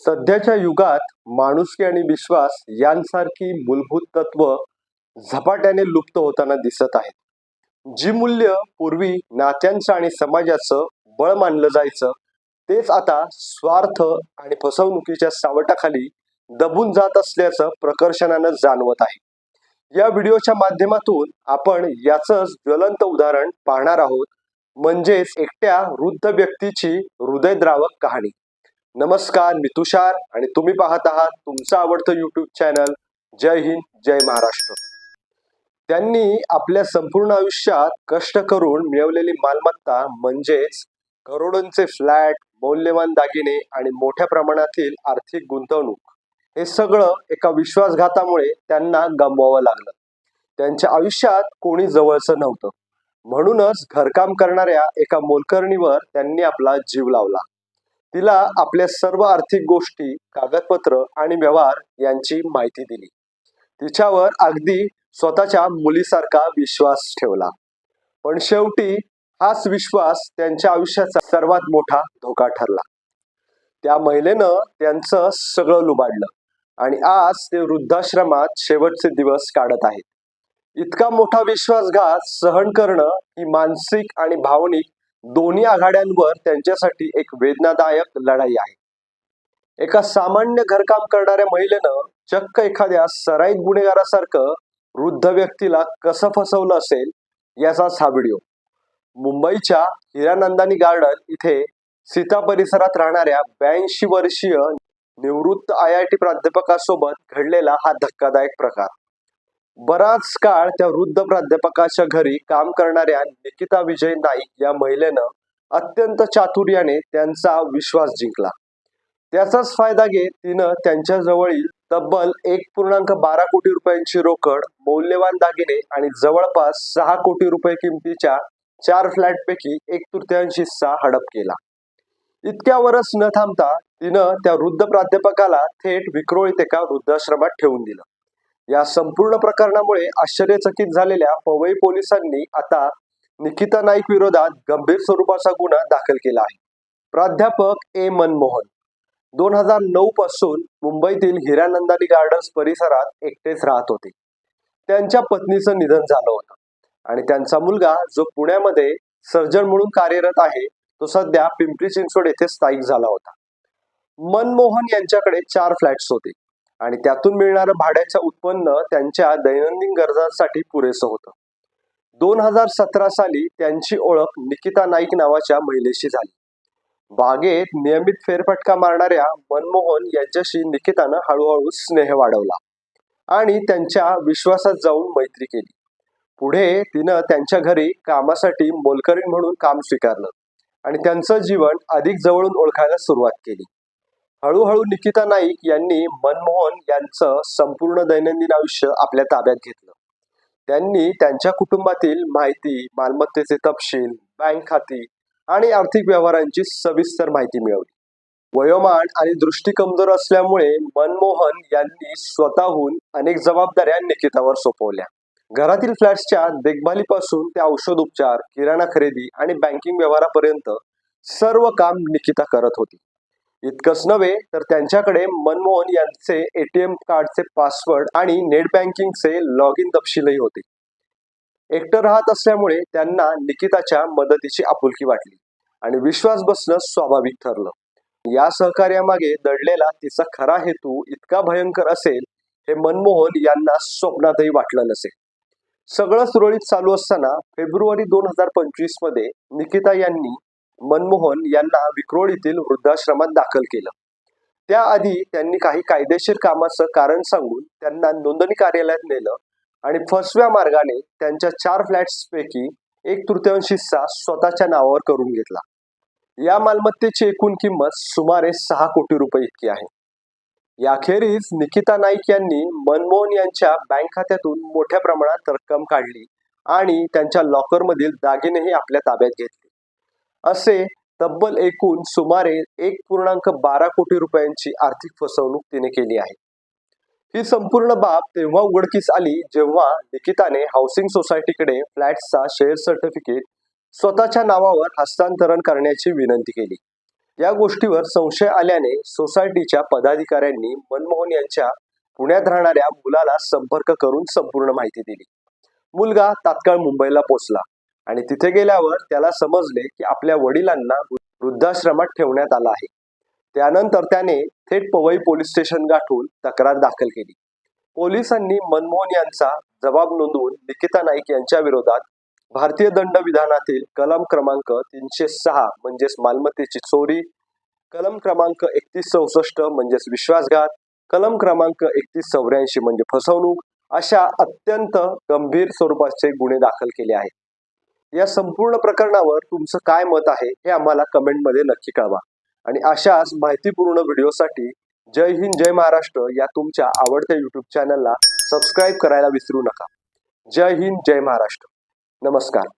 सध्याच्या युगात माणुसकी आणि विश्वास यांसारखी मूलभूत तत्व झपाट्याने लुप्त होताना दिसत आहेत. जी मूल्य पूर्वी नात्यांचं आणि समाजाचं बळ मानलं जायचं तेच आता स्वार्थ आणि फसवणुकीच्या सावटाखाली दबून जात असल्याचं प्रकर्षणानं जाणवत आहे. या व्हिडिओच्या माध्यमातून आपण याचंच ज्वलंत उदाहरण पाहणार आहोत म्हणजेच एकट्या वृद्ध व्यक्तीची हृदयद्रावक कहाणी. नमस्कार मी तुषार आणि तुम्ही पाहत आहात तुमचं आवडतं युट्यूब चॅनल जय हिंद जय महाराष्ट्र. त्यांनी आपल्या संपूर्ण आयुष्यात कष्ट करून मिळवलेली मालमत्ता म्हणजेच करोडोंचे फ्लॅट मौल्यवान दागिने आणि मोठ्या प्रमाणातील आर्थिक गुंतवणूक. हे सगळं एका विश्वासघातामुळे त्यांना गमवावं लागलं. त्यांच्या आयुष्यात कोणी जवळचं नव्हतं. म्हणूनच घरकाम करणाऱ्या एका मोलकरणीवर त्यांनी आपला जीव लावला. तिला आपल्या सर्व आर्थिक गोष्टी कागदपत्र आणि व्यवहार यांची माहिती दिली. तिच्यावर अगदी स्वतःच्या मुलीसारखा विश्वास ठेवला. पण शेवटी हाच विश्वास त्यांच्या आयुष्याचा सर्वात मोठा धोका ठरला. त्या महिलेनं त्यांचं सगळं लुबाडलं आणि आज ते वृद्धाश्रमात शेवटचे दिवस काढत आहेत. इतका मोठा विश्वासघात सहन करणं ही मानसिक आणि भावनिक दोन्ही आघाड्यांवर त्यांच्यासाठी एक वेदनादायक लढाई आहे. एका सामान्य घरकाम करणाऱ्या महिलेनं चक्क एखाद्या सराईत गुन्हेगारासारखं वृद्ध व्यक्तीला कसं फसवलं असेल याचाच हा व्हिडिओ. मुंबईच्या हिरानंदानी गार्डन इथे सीता परिसरात राहणाऱ्या ब्याऐंशी वर्षीय निवृत्त आय आय टी प्राध्यापकासोबत घडलेला हा धक्कादायक प्रकार. बराच काळ त्या वृद्ध प्राध्यापकाच्या घरी काम करणाऱ्या निकिता विजय नाईक या महिलेनं अत्यंत चातुर्याने त्यांचा विश्वास जिंकला. त्याचाच फायदा घेत तिनं त्यांच्या जवळील तब्बल एक पूर्णांक बारा कोटी रुपयांची रोकड मौल्यवान दागिने आणि जवळपास सहा कोटी रुपये किमतीच्या चार फ्लॅटपैकी एक तृतीयांश हिस्सा हडप केला. इतक्यावरच न थांबता तिनं त्या वृद्ध प्राध्यापकाला थेट विक्रोळीत एका वृद्धाश्रमात ठेवून दिलं. या संपूर्ण प्रकरणामुळे आश्चर्यचकित झालेल्या पवई पोलिसांनी आता निकिता नाईक विरोधात गंभीर स्वरूपाचा गुन्हा दाखल केला आहे. प्राध्यापक ए मनमोहन दोन हजार नऊ पासून मुंबईतील हिरानंदानी गार्डन्स परिसरात एकटेच राहत होते. त्यांच्या पत्नीचं निधन झालं होतं आणि त्यांचा मुलगा जो पुण्यामध्ये सर्जन म्हणून कार्यरत आहे तो सध्या पिंपरी चिंचवड येथे स्थायिक झाला होता. मनमोहन यांच्याकडे चार फ्लॅट्स होते. आणि त्यातून मिळणारं भाड्याचं उत्पन्न त्यांच्या दैनंदिन गरजांसाठी पुरेसं होतं. दोन हजार सतरा साली त्यांची ओळख निकिता नाईक नावाच्या महिलेशी झाली. बागेत नियमित फेरफटका मारणाऱ्या मनमोहन यांच्याशी निकितानं हळूहळू स्नेह वाढवला आणि त्यांच्या विश्वासात जाऊन मैत्री केली. पुढे तिनं त्यांच्या घरी कामासाठी मोलकरीण म्हणून काम स्वीकारलं आणि त्यांचं जीवन अधिक जवळून ओळखायला सुरुवात केली. हळूहळू निकिता नाईक यांनी मनमोहन यांचं संपूर्ण दैनंदिन आयुष्य आपल्या ताब्यात घेतलं. त्यांनी त्यांच्या कुटुंबातील माहिती मालमत्तेचे तपशील बँक खाती आणि आर्थिक व्यवहारांची सविस्तर माहिती मिळवली. वयोमान आणि दृष्टी कमजोर असल्यामुळे मनमोहन यांनी स्वतःहून अनेक जबाबदाऱ्या निकितावर सोपवल्या. घरातील फ्लॅट्सच्या देखभालीपासून ते औषध उपचार किराणा खरेदी आणि बँकिंग व्यवहारापर्यंत सर्व काम निकिता करत होती. इतकंच नव्हे तर त्यांच्याकडे मनमोहन यांचे एटीएम कार्डचे पासवर्ड आणि नेट बँकिंगचे लॉग इन तपशीलही होते. एकटं राहत असल्यामुळे त्यांना निकिताच्या मदतीची आपुलकी वाटली आणि विश्वास बसणं स्वाभाविक ठरलं. या सहकार्यामागे दडलेला तिचा खरा हेतू इतका भयंकर असेल हे मनमोहन यांना स्वप्नातही वाटलं नसेल सगळं सुरळीत चालू असताना फेब्रुवारी दोन हजार पंचवीसमध्ये निकिता यांनी मनमोहन यांना विक्रोळीतील वृद्धाश्रमात दाखल केलं. त्याआधी त्यांनी काही कायदेशीर कामाचं कारण सांगून त्यांना नोंदणी कार्यालयात नेलं आणि फसव्या मार्गाने त्यांच्या चार फ्लॅट्सपैकी एक तृतीयांश हिस्सा स्वतःच्या नावावर करून घेतला. या मालमत्तेची एकूण किंमत सुमारे सहा कोटी रुपये इतकी आहे. याखेरीज निकिता नाईक यांनी मनमोहन यांच्या बँक खात्यातून मोठ्या प्रमाणात रक्कम काढली आणि त्यांच्या लॉकरमधील दागिनेही आपल्या ताब्यात घेतले. असे तब्बल एकूण सुमारे एक पूर्णांक बारा कोटी रुपयांची आर्थिक फसवणूक तिने केली आहे. ही संपूर्ण बाब तेव्हा उघडकीस आली जेव्हा निकिताने हाऊसिंग सोसायटीकडे फ्लॅटचा शेअर सर्टिफिकेट स्वतःच्या नावावर हस्तांतरण करण्याची विनंती केली. या गोष्टीवर संशय आल्याने सोसायटीच्या पदाधिकाऱ्यांनी मनमोहन यांच्या पुण्यात राहणाऱ्या मुलाला संपर्क करून संपूर्ण माहिती दिली. मुलगा तात्काळ मुंबईला पोहोचला. आणि तिथे गेल्यावर त्याला समजले की आपल्या वडिलांना वृद्धाश्रमात ठेवण्यात आलं आहे. त्यानंतर त्याने थेट पवई पोलीस स्टेशन गाठून तक्रार दाखल केली. पोलिसांनी मनमोहन यांचा जबाब नोंदवून निकिता नाईक यांच्या विरोधात भारतीय दंड विधानातील कलम क्रमांक तीनशे सहा म्हणजेच मालमत्तेची चोरी कलम क्रमांक एकतीस चौसष्ट म्हणजेच विश्वासघात कलम क्रमांक एकतीस चौऱ्याऐंशी म्हणजे फसवणूक अशा अत्यंत गंभीर स्वरूपाचे गुन्हे दाखल केले आहेत. या संपूर्ण प्रकरणावर तुमचं काय मत आहे हे आम्हाला कमेंटमध्ये नक्की कळवा. आणि अशाच माहितीपूर्ण व्हिडिओसाठी जय हिंद जय महाराष्ट्र या तुमच्या आवडत्या युट्यूब चॅनलला सबस्क्राईब करायला विसरू नका. जय हिंद जय महाराष्ट्र. नमस्कार.